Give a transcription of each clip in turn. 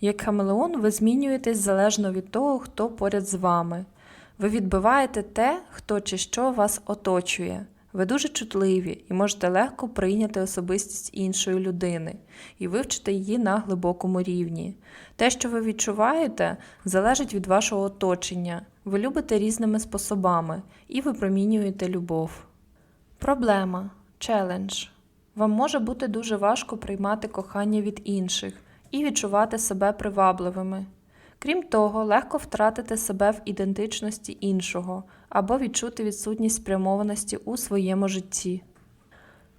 Як хамелеон, ви змінюєтесь залежно від того, хто поряд з вами. Ви відбиваєте те, хто чи що вас оточує. Ви дуже чутливі і можете легко прийняти особистість іншої людини і вивчити її на глибокому рівні. Те, що ви відчуваєте, залежить від вашого оточення. Ви любите різними способами і випромінюєте любов. Проблема челендж. Вам може бути дуже важко приймати кохання від інших і відчувати себе привабливими. Крім того, легко втратити себе в ідентичності іншого або відчути відсутність спрямованості у своєму житті.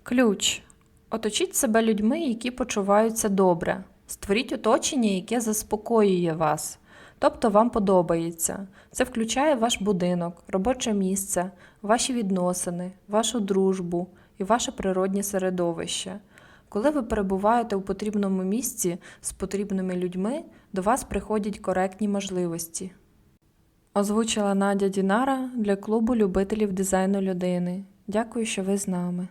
Ключ. Оточіть себе людьми, які почуваються добре. Створіть оточення, яке заспокоює вас, тобто вам подобається. Це включає ваш будинок, робоче місце, ваші відносини, вашу дружбу і ваше природнє середовище. Коли ви перебуваєте у потрібному місці з потрібними людьми, до вас приходять коректні можливості. Озвучила Надя Дінара для клубу любителів дизайну людини. Дякую, що ви з нами.